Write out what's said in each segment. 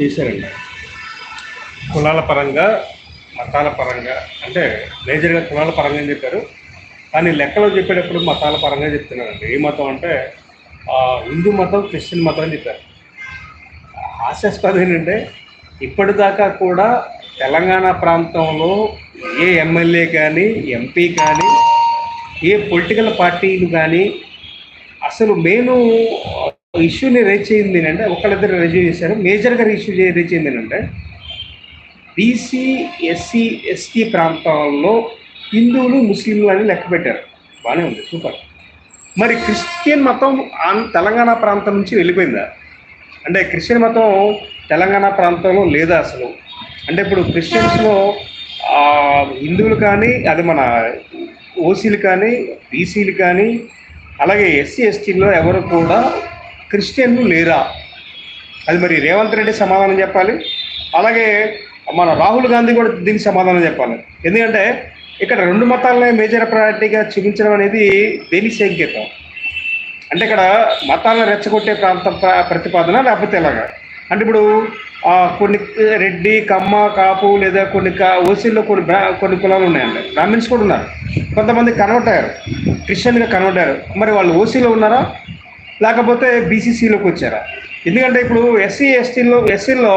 చేశారండి కులాల పరంగా మతాల పరంగా అంటే మేజర్గా కులాల పరంగా చెప్పారు? కానీ లెక్కలో చెప్పేటప్పుడు మతాల పరంగా చెప్తున్నారండి. ఏ మతం అంటే హిందూ మతం క్రిస్టియన్ మతం అని చెప్పారు. హాస్యాస్పదం ఏంటంటే ఇప్పటిదాకా కూడా తెలంగాణ ప్రాంతంలో ఏ ఎమ్మెల్యే కానీ ఎంపీ కానీ ఏ పొలిటికల్ పార్టీలు కానీ అసలు నేను ఇష్యూని రేజ్ చేయింది ఏంటంటే ఒకళ్ళిద్దరు రేజ్ చేశారు. మేజర్గా ఇష్యూ రేజ్ చేయింది ఏంటంటే బీసీ ఎస్సీ ఎస్టీ ప్రాంతాల్లో హిందువులు ముస్లింలు అని లెక్క పెట్టారు. బాగానే ఉంది సూపర్. మరి క్రిస్టియన్ మతం ఆన్ తెలంగాణ ప్రాంతం నుంచి వెళ్ళిపోయిందా? అంటే క్రిస్టియన్ మతం తెలంగాణ ప్రాంతంలో లేదా అసలు? అంటే ఇప్పుడు క్రిస్టియన్స్లో హిందువులు కానీ అది మన ఓసీలు కానీ బీసీలు కానీ అలాగే ఎస్సీ ఎస్టీలో ఎవరు కూడా క్రిస్టియన్లు లేరా? అది మరి రేవంత్ రెడ్డి సమాధానం చెప్పాలి? అలాగే మన రాహుల్ గాంధీ కూడా దీనికి సమాధానం చెప్పాలి. ఎందుకంటే ఇక్కడ రెండు మతాలనే మేజర్ ప్రయారిటీగా చూపించడం అనేది దేని సంకేతం? అంటే ఇక్కడ మతాలను రెచ్చగొట్టే ప్రాంత ప్రతిపాదన లేకపోతే ఎలాగా? అంటే ఇప్పుడు కొన్ని రెడ్డి కమ్మ కాపు లేదా కొన్ని కా ఓసీల్లో కొన్ని బ్రా- కొన్ని కులాలు ఉన్నాయండి. బ్రాహ్మిన్స్ కూడా ఉన్నారు. కొంతమంది కన్వర్ట్ అయ్యారు. క్రిస్టియన్గా కన్వర్ట్ అయ్యారు. మరి వాళ్ళు ఓసీలో ఉన్నారా? లేకపోతే బీసీసీలోకి వచ్చారా? ఎందుకంటే ఇప్పుడు ఎస్సీ ఎస్టీలో ఎస్సీలో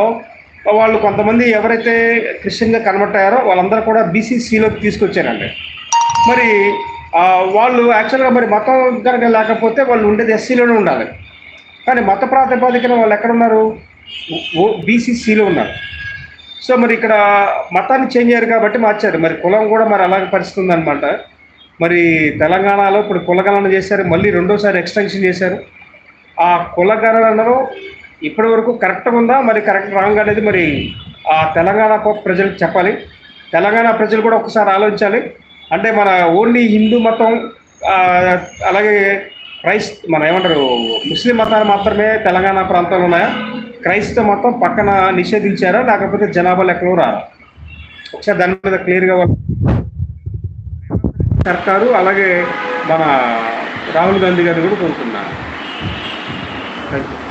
వాళ్ళు కొంతమంది ఎవరైతే క్రిస్టియన్గా కన్వర్ట్ అయ్యారో వాళ్ళందరూ కూడా బీసీసీలోకి తీసుకొచ్చారండి. మరి వాళ్ళు యాక్చువల్గా మరి మతం కనుక లేకపోతే వాళ్ళు ఉండేది ఎస్సీలోనే ఉండాలి. కానీ మత ప్రాతిపదికన వాళ్ళు ఎక్కడ ఉన్నారు ఓ బీసీసీలో ఉన్నారు. సో మరి ఇక్కడ మతాన్ని చేంజ్ అయ్యారు కాబట్టి మార్చారు. మరి కులం కూడా మరి అలాగే పరిస్థితి ఉందన్నమాట. మరి తెలంగాణలో ఇప్పుడు కులగణన చేశారు మళ్ళీ రెండోసారి ఎక్స్టెన్షన్ చేశారు. ఆ కులగణనలో ఇప్పటి వరకు కరెక్ట్గా ఉందా మరి కరెక్ట్ రాంగ్ అనేది మరి ఆ తెలంగాణ ప్రజలకు చెప్పాలి. తెలంగాణ ప్రజలు కూడా ఒకసారి ఆలోచించాలి. అంటే మన ఓన్లీ హిందూ మతం అలాగే క్రైస్త మన ఏమంటారు ముస్లిం మతాలు మాత్రమే తెలంగాణ ప్రాంతంలో ఉన్నాయా? క్రైస్తవ మతం పక్కన నిషేధించారా లేకపోతే జనాభా లెక్కలో రారా? ఒకసారి దాని మీద క్లియర్గా సర్కారు అలాగే మన రాహుల్ గాంధీ గారిని కూడా కోరుకున్నాను థ్యాంక్ యూ